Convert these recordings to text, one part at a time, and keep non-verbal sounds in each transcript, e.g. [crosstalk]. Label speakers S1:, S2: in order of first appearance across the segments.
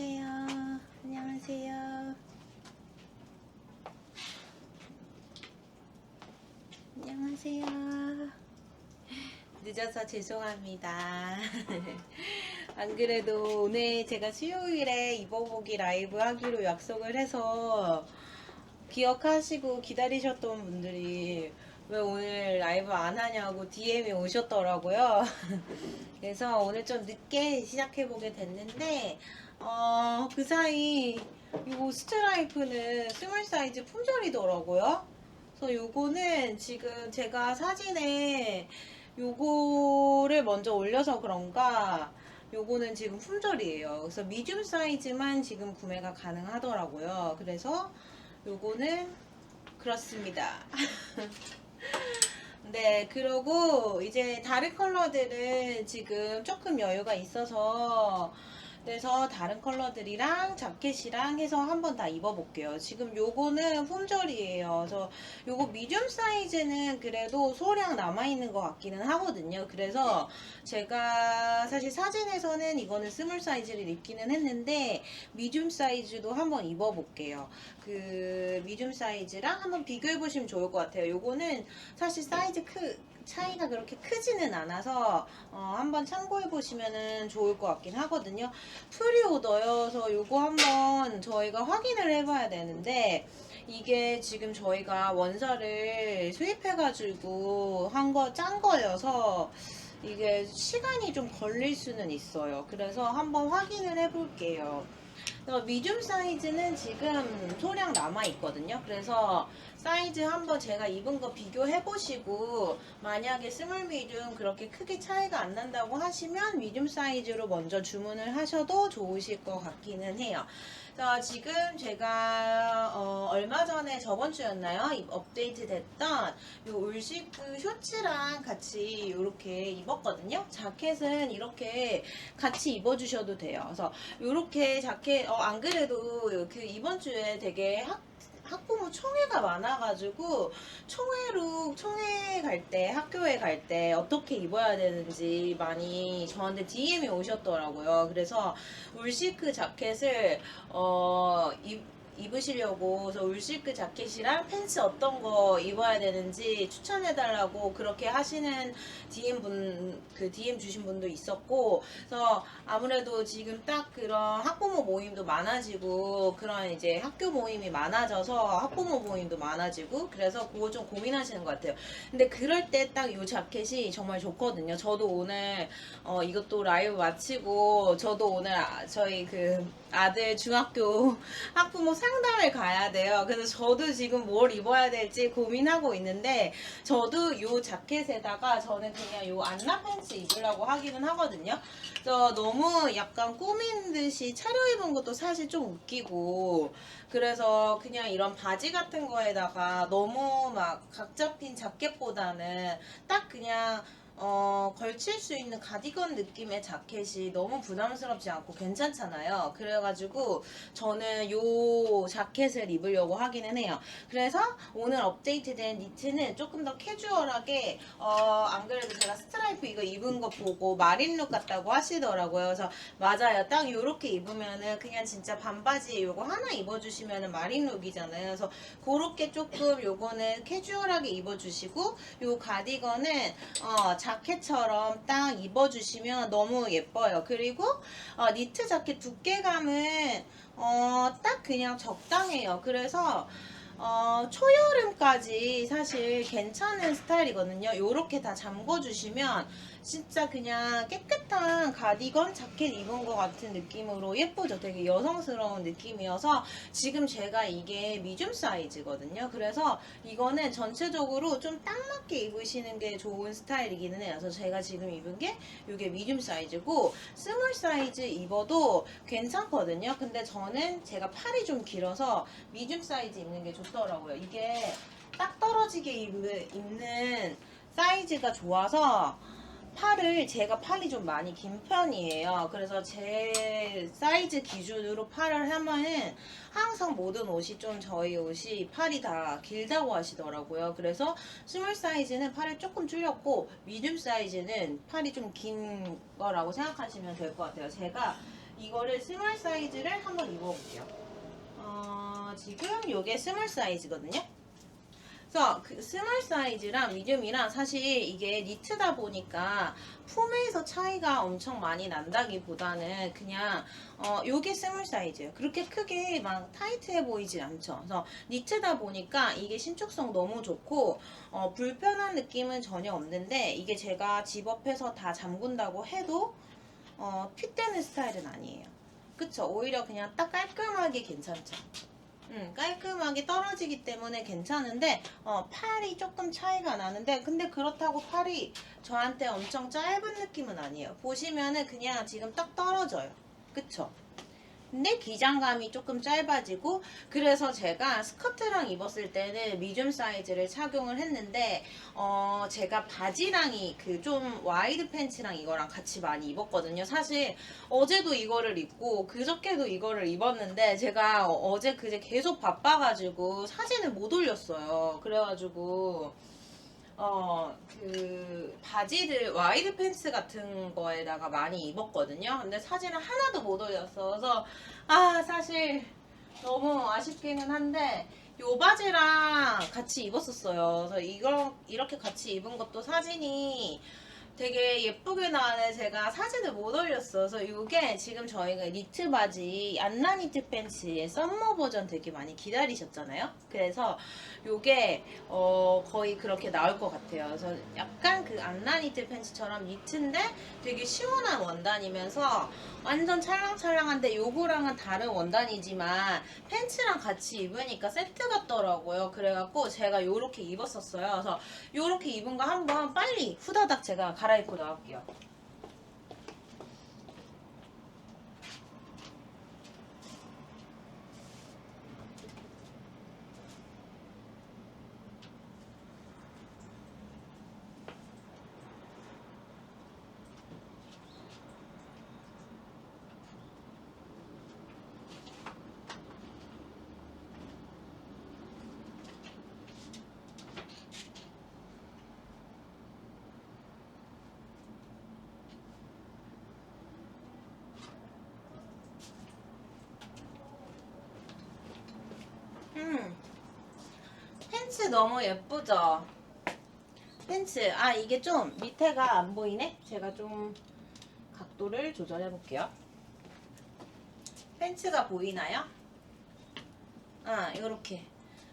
S1: 안녕하세요. 안녕하세요. 안녕하세요. 늦어서 죄송합니다. [laughs] 안 그래도 오늘 제가 수요일에 입어보기 라이브 하기로 약속을 해서 기억하시고 기다리셨던 분들이 왜 오늘 라이브 안 하냐고 DM이 오셨더라고요. [laughs] 그래서 오늘 좀 늦게 시작해보게 됐는데, 어, 그 사이, 이거 스트라이프는 스몰 사이즈 품절이더라고요. 그래서 요거는 지금 제가 사진에 요거를 먼저 올려서 그런가, 요거는 지금 품절이에요. 그래서 미디움 사이즈만 지금 구매가 가능하더라고요. 그래서 요거는 그렇습니다. [laughs] 네, 그러고 이제 다른 컬러들은 지금 조금 여유가 있어서 그래서 다른 컬러들이랑 자켓이랑 해서 한번 다 입어볼게요. 지금 요거는 품절이에요. 그래서 요거 미디움 사이즈는 그래도 소량 남아있는 것 같기는 하거든요. 그래서 제가 사실 사진에서는 이거는 스몰 사이즈를 입기는 했는데 미디움 사이즈도 한번 입어볼게요. 그 미디움 사이즈랑 한번 비교해 보시면 좋을 것 같아요. 요거는 사실 사이즈 크 차이가 그렇게 크지는 않아서 어, 한번 참고해 보시면은 좋을 것 같긴 하거든요. 프리오더여서 요거 한번 저희가 확인을 해봐야 되는데 이게 지금 저희가 원사를 수입해가지고 한 거 짠 거여서 이게 시간이 좀 걸릴 수는 있어요. 그래서 한번 확인을 해볼게요. 어, 미디움 사이즈는 지금 소량 남아 있거든요. 그래서 사이즈 한번 제가 입은 거 비교해 보시고 만약에 스몰 미디움 그렇게 크게 차이가 안 난다고 하시면 미디움 사이즈로 먼저 주문을 하셔도 좋으실 것 같기는 해요. 자, 지금 제가 어, 얼마 전에 저번 주였나요? 이- 업데이트 됐던 요 울시크 셔츠랑 같이 이렇게 입었거든요. 자켓은 이렇게 같이 입어주셔도 돼요. 그래서 이렇게 자켓 어, 안 그래도 그 이번 주에 되게 학 학부모 총회가 많아가지고 총회로 총회 갈 때 학교에 갈 때 어떻게 입어야 되는지 많이 저한테 DM이 오셨더라고요. 그래서 울시크 자켓을 어 입, 입으시려고 울실크 자켓이랑 팬츠 어떤 거 입어야 되는지 추천해달라고 그렇게 하시는 DM 분, 그 DM 주신 분도 있었고, 그래서 아무래도 지금 딱 그런 학부모 모임도 많아지고, 그런 이제 학교 모임이 많아져서 학부모 모임도 많아지고, 그래서 그거 좀 고민하시는 것 같아요. 근데 그럴 때딱이 자켓이 정말 좋거든요. 저도 오늘, 어, 이것도 라이브 마치고, 저도 오늘 아- 저희 그 아들 중학교 [laughs] 학부모 상 담을 가야 돼요. 그래서 저도 지금 뭘 입어야 될지 고민하고 있는데 저도 이 자켓에다가 저는 그냥 이 안나 팬츠 입으려고 하기는 하거든요. 그래서 너무 약간 꾸민 듯이 차려입은 것도 사실 좀 웃기고 그래서 그냥 이런 바지 같은 거에다가 너무 막 각 잡힌 자켓보다는 딱 그냥 어, 걸칠 수 있는 가디건 느낌의 자켓이 너무 부담스럽지 않고 괜찮잖아요. 그래가지고 저는 요 자켓을 입으려고 하기는 해요. 그래서 오늘 업데이트된 니트는 조금 더 캐주얼하게 어, 안 그래도 제가 스트라이프 이거 입은 거 보고 마린룩 같다고 하시더라고요. 그래서 맞아요. 딱 요렇게 입으면은 그냥 진짜 반바지에 요거 하나 입어주시면은 마린룩이잖아요. 그래서 그렇게 조금 요거는 캐주얼하게 입어주시고 요 가디건은 어, 자 켓처럼 딱 입어주시면 너무 예뻐요. 그리고 어, 니트 자켓 두께감은 어, 딱 그냥 적당해요. 그래서 어, 초여름까지 사실 괜찮은 스타일이거든요. 요렇게 다 잠궈주시면 진짜 그냥 깨끗한 가디건 자켓 입은 것 같은 느낌으로 예쁘죠. 되게 여성스러운 느낌이어서 지금 제가 이게 미줌 사이즈거든요. 그래서 이거는 전체적으로 좀 딱 맞게 입으시는 게 좋은 스타일이기는 해요. 그래서 제가 지금 입은 게 이게 미줌 사이즈고 스몰 사이즈 입어도 괜찮거든요. 근데 저는 제가 팔이 좀 길어서 미줌 사이즈 입는 게 좋더라고요. 이게 딱 떨어지게 입는, 사이즈가 좋아서 팔을 제가 팔이 좀 많이 긴 편이에요. 그래서 제 사이즈 기준으로 팔을 하면은 항상 모든 옷이 좀 저희 옷이 팔이 다 길다고 하시더라고요. 그래서 스몰 사이즈는 팔을 조금 줄였고 미디움 사이즈는 팔이 좀 긴 거라고 생각하시면 될 것 같아요. 제가 이거를 스몰 사이즈를 한번 입어볼게요. 어, 지금 요게 스몰 사이즈거든요. 그래서 그 스몰 사이즈랑 미디움이랑 사실 이게 니트다 보니까 폼에서 차이가 엄청 많이 난다기보다는 그냥 어 요게 스몰 사이즈예요. 그렇게 크게 막 타이트해 보이진 않죠. 그래서 니트다 보니까 이게 신축성 너무 좋고 어 불편한 느낌은 전혀 없는데 이게 제가 집업해서 다 잠근다고 해도 어 핏되는 스타일은 아니에요. 그쵸? 오히려 그냥 딱 깔끔하게 괜찮죠. 음, 깔끔하게 떨어지기 때문에 괜찮은데 어, 팔이 조금 차이가 나는데 근데 그렇다고 팔이 저한테 엄청 짧은 느낌은 아니에요. 보시면은 그냥 지금 딱 떨어져요. 그쵸? 근데 기장감이 조금 짧아지고 그래서 제가 스커트랑 입었을 때는 미디움 사이즈를 착용을 했는데 어 제가 바지랑이 그 좀 와이드 팬츠랑 이거랑 같이 많이 입었거든요. 사실 어제도 이거를 입고 그저께도 이거를 입었는데 제가 어- 어제 그제 계속 바빠가지고 사진을 못 올렸어요. 그래가지고 어 그 바지를 와이드 팬츠 같은 거에다가 많이 입었거든요. 근데 사진을 하나도 못 올렸어. 그래서 아 사실 너무 아쉽기는 한데 요 바지랑 같이 입었었어요. 그래서 이거 이렇게 같이 입은 것도 사진이 되게 예쁘게 나왔는데 제가 사진을 못 올렸어. 그래서 이게 지금 저희가 니트 바지 안나 니트 팬츠의 썸머 버전 되게 많이 기다리셨잖아요. 그래서 요게 어 거의 그렇게 나올 것 같아요. 그래서 약간 그 안나 니트 팬츠처럼 니트인데 되게 시원한 원단이면서 완전 찰랑찰랑한데 요거랑은 다른 원단이지만 팬츠랑 같이 입으니까 세트 같더라고요. 그래갖고 제가 요렇게 입었었어요. 그래서 요렇게 입은 거 한번 빨리 후다닥 제가 갈아 입고 나올게요. 음. 팬츠 너무 예쁘죠? 팬츠. 아, 이게 좀 밑에가 안 보이네? 제가 좀 각도를 조절해 볼게요. 팬츠가 보이나요? 아, 요렇게.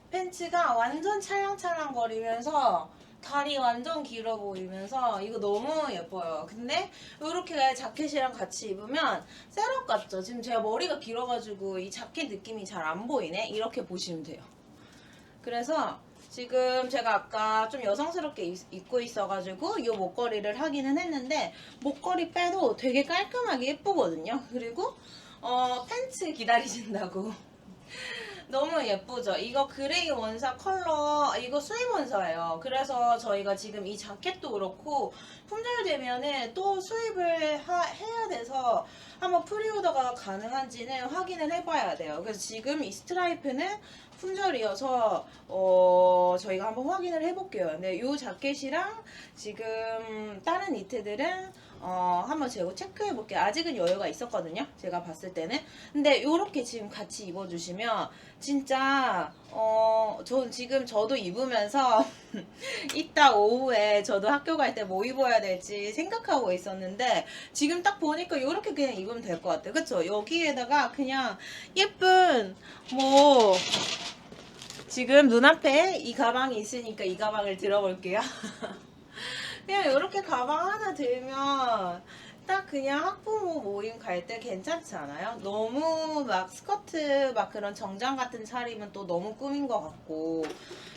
S1: 팬츠가 완전 찰랑찰랑 거리면서 다리 완전 길어 보이면서 이거 너무 예뻐요. 근데 이렇게 자켓이랑 같이 입으면 셋업 같죠? 지금 제가 머리가 길어가지고 이 자켓 느낌이 잘 안 보이네? 이렇게 보시면 돼요. 그래서 지금 제가 아까 좀 여성스럽게 입- 입고 있어가지고 이 목걸이를 하기는 했는데 목걸이 빼도 되게 깔끔하게 예쁘거든요. 그리고 어, 팬츠 기다리신다고. [laughs] 너무 예쁘죠? 이거 그레이 원사 컬러, 이거 수입 원사예요. 그래서 저희가 지금 이 자켓도 그렇고, 품절되면은 또 수입을 하- 해야 돼서 한번 프리오더가 가능한지는 확인을 해봐야 돼요. 그래서 지금 이 스트라이프는 품절이어서, 어, 저희가 한번 확인을 해볼게요. 근데 이 자켓이랑 지금 다른 니트들은 어, 한번 재고 체크해 볼게요. 아직은 여유가 있었거든요. 제가 봤을 때는. 근데 요렇게 지금 같이 입어주시면 진짜 어, 전 지금 저도 입으면서 [laughs] 이따 오후에 저도 학교 갈 때 뭐 입어야 될지 생각하고 있었는데 지금 딱 보니까 요렇게 그냥 입으면 될 것 같아요. 그쵸? 여기에다가 그냥 예쁜 뭐 지금 눈앞에 이 가방이 있으니까 이 가방을 들어볼게요. [laughs] 그냥 이렇게 가방 하나 들면 딱 그냥 학부모 모임 갈 때 괜찮지 않아요? 너무 막 스커트 막 그런 정장 같은 차림은 또 너무 꾸민 것 같고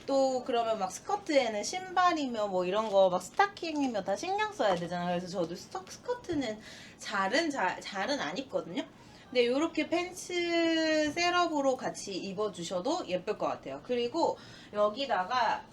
S1: 또 그러면 막 스커트에는 신발이며 뭐 이런 거 막 스타킹이며 다 신경 써야 되잖아요. 그래서 저도 스커트는 잘은 잘, 잘은 안 입거든요. 근데 이렇게 팬츠 셋업으로 같이 입어주셔도 예쁠 것 같아요. 그리고 여기다가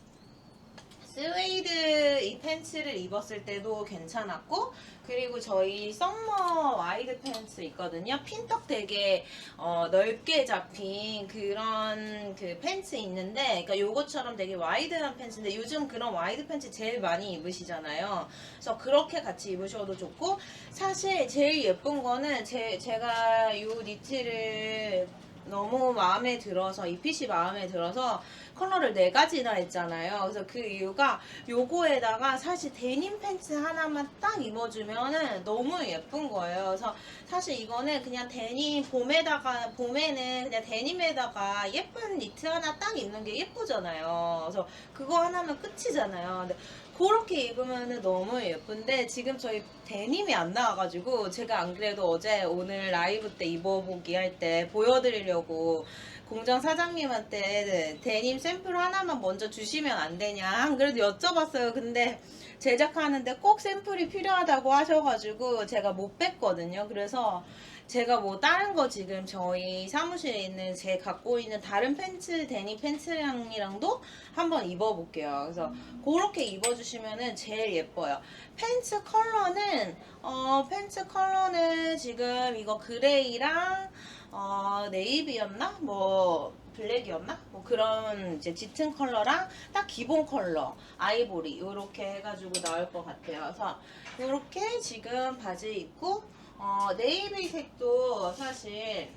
S1: 스웨이드 이 팬츠를 입었을 때도 괜찮았고 그리고 저희 썸머 와이드 팬츠 있거든요. 핀턱 되게 어, 넓게 잡힌 그런 그 팬츠 있는데 그러니까 요것처럼 되게 와이드한 팬츠인데 요즘 그런 와이드 팬츠 제일 많이 입으시잖아요. 그래서 그렇게 같이 입으셔도 좋고 사실 제일 예쁜 거는 제, 제가 요 니트를 너무 마음에 들어서 이 핏이 마음에 들어서 컬러를 네 가지나 했잖아요. 그래서 그 이유가 요거에다가 사실 데님 팬츠 하나만 딱 입어주면은 너무 예쁜 거예요. 그래서 사실 이거는 그냥 데님 봄에다가 봄에는 그냥 데님에다가 예쁜 니트 하나 딱 입는 게 예쁘잖아요. 그래서 그거 하나면 끝이잖아요. 근데 그렇게 입으면 너무 예쁜데 지금 저희 데님이 안 나와가지고 제가 안 그래도 어제 오늘 라이브 때 입어보기 할 때 보여드리려고 공장 사장님한테 데님 샘플 하나만 먼저 주시면 안 되냐 안 그래도 여쭤봤어요 근데 제작하는데 꼭 샘플이 필요하다고 하셔가지고 제가 못 뺐거든요 그래서 제가 뭐 다른 거 지금 저희 사무실에 있는 제 갖고 있는 다른 팬츠 데니 팬츠랑이랑도 한번 입어볼게요. 그래서 그렇게 입어주시면은 제일 예뻐요. 팬츠 컬러는 어 팬츠 컬러는 지금 이거 그레이랑 어 네이비였나 뭐 블랙이었나 뭐 그런 이제 짙은 컬러랑 딱 기본 컬러 아이보리 이렇게 해가지고 나올 것 같아요. 그래서 이렇게 지금 바지 입고 어, 네이비색도 사실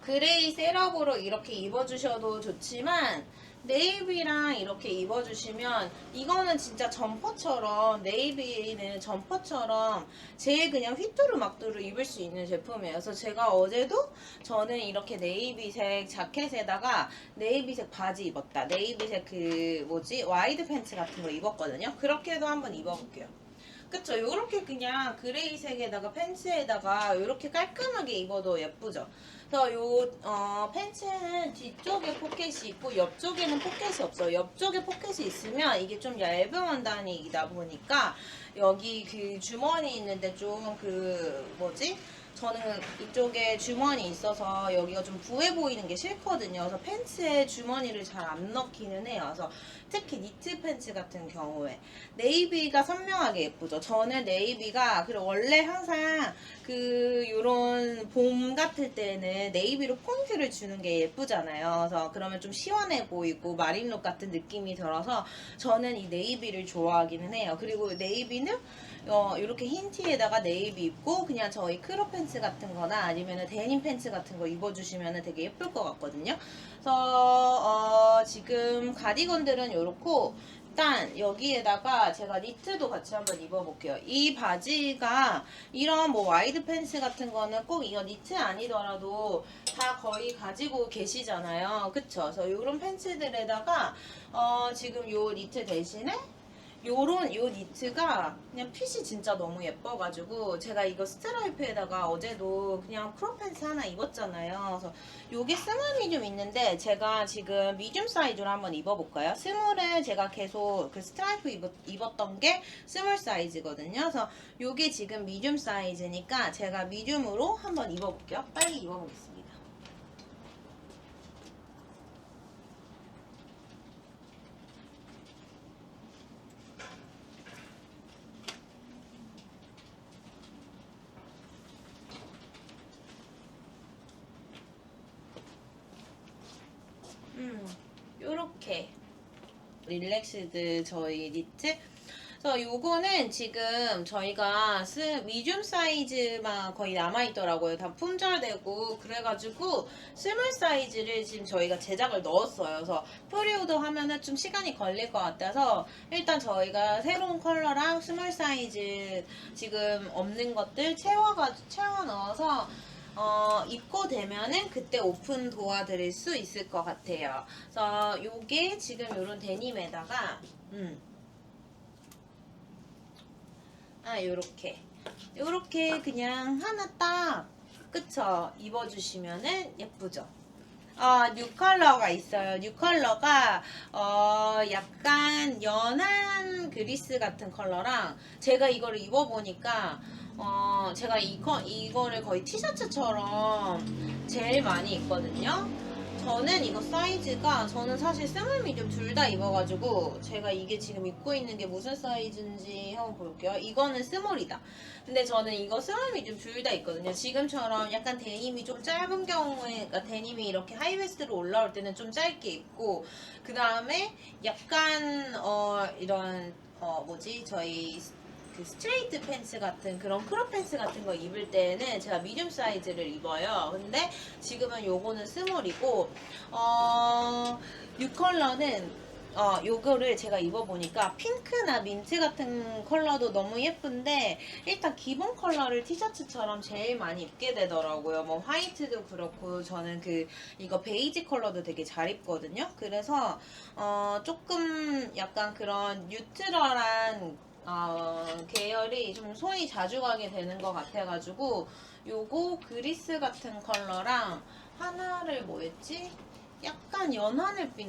S1: 그레이 셋업으로 이렇게 입어주셔도 좋지만 네이비랑 이렇게 입어주시면 이거는 진짜 점퍼처럼 네이비는 점퍼처럼 제일 그냥 휘뚜루 막뚜루 입을 수 있는 제품이에요. 그래서 제가 어제도 저는 이렇게 네이비색 자켓에다가 네이비색 바지 입었다. 네이비색 그 뭐지 와이드 팬츠 같은 거 입었거든요. 그렇게도 한번 입어볼게요. 그쵸. 요렇게 그냥 그레이색에다가 팬츠에다가 요렇게 깔끔하게 입어도 예쁘죠. 그래서 요 어, 팬츠는 뒤쪽에 포켓이 있고 옆쪽에는 포켓이 없어요. 옆쪽에 포켓이 있으면 이게 좀 얇은 원단이다 보니까 여기 그 주머니 있는데 좀 그 뭐지 저는 이쪽에 주머니 있어서 여기가 좀 부해 보이는 게 싫거든요. 그래서 팬츠에 주머니를 잘 안 넣기는 해요. 그래서 특히 니트 팬츠 같은 경우에 네이비가 선명하게 예쁘죠. 저는 네이비가 그리고 원래 항상 그 요런 봄 같을 때는 네이비로 포인트를 주는 게 예쁘잖아요. 그래서 그러면 좀 시원해 보이고 마린룩 같은 느낌이 들어서 저는 이 네이비를 좋아하기는 해요. 그리고 네이비는 어, 이렇게 흰 티에다가 네이비 입고 그냥 저희 크롭 팬츠 같은 거나 아니면 데님 팬츠 같은 거 입어주시면 되게 예쁠 것 같거든요. 그래서 어, 지금 가디건들은 이렇고 일단 여기에다가 제가 니트도 같이 한번 입어볼게요. 이 바지가 이런 뭐 와이드 팬츠 같은 거는 꼭 이거 니트 아니더라도 다 거의 가지고 계시잖아요. 그쵸? 그래서 이런 팬츠들에다가 어, 지금 요 니트 대신에 요런 요 니트가 그냥 핏이 진짜 너무 예뻐가지고 제가 이거 스트라이프에다가 어제도 그냥 크롭 팬츠 하나 입었잖아요. 그래서 요게 스물이 좀 있는데 제가 지금 미디움 사이즈로 한번 입어볼까요? 스물은 제가 계속 그 스트라이프 입었, 입었던 게 스몰 사이즈거든요. 그래서 요게 지금 미디움 사이즈니까 제가 미디움으로 한번 입어볼게요. 빨리 입어보겠습니다. 음, 요렇게 릴렉스드 저희 니트. 그래서 요거는 지금 저희가 스 미디움 사이즈만 거의 남아있더라고요. 다 품절되고 그래가지고 스몰 사이즈를 지금 저희가 제작을 넣었어요. 그래서 프리오더 하면은 좀 시간이 걸릴 것 같아서 일단 저희가 새로운 컬러랑 스몰 사이즈 지금 없는 것들 채워가 채워 넣어서 어, 입고 되면은 그때 오픈 도와드릴 수 있을 것 같아요. 그래서 요게 지금 요런 데님에다가 음. 아 요렇게 요렇게 그냥 하나 딱 그쵸 입어주시면은 예쁘죠. 어, 뉴 컬러가 있어요. 뉴 컬러가 어, 약간 연한 그리스 같은 컬러랑 제가 이거를 입어보니까 어, 제가 이거, 이거를 거의 티셔츠처럼 제일 많이 입거든요. 저는 이거 사이즈가 저는 사실 스몰 미디움 둘 다 입어가지고 제가 이게 지금 입고 있는 게 무슨 사이즈인지 한번 볼게요. 이거는 스몰이다. 근데 저는 이거 스몰 미디움 둘다 있거든요. 지금처럼 약간 데님이 좀 짧은 경우에 그러니까 데님이 이렇게 하이웨스트로 올라올 때는 좀 짧게 입고 그 다음에 약간 어 이런 어 뭐지 저희 그 스트레이트 팬츠 같은 그런 크롭 팬츠 같은 거 입을 때는 제가 미디움 사이즈를 입어요. 근데 지금은 요거는 스몰이고 어, 6컬러는 어, 요거를 제가 입어보니까 핑크나 민트 같은 컬러도 너무 예쁜데 일단 기본 컬러를 티셔츠처럼 제일 많이 입게 되더라고요. 뭐 화이트도 그렇고 저는 그 이거 베이지 컬러도 되게 잘 입거든요. 그래서 어, 조금 약간 그런 뉴트럴한 어, 계열이 좀 손이 자주 가게 되는 것 같아가지고 요거 그리스 같은 컬러랑 하나를 뭐였지? 약간 연하늘빛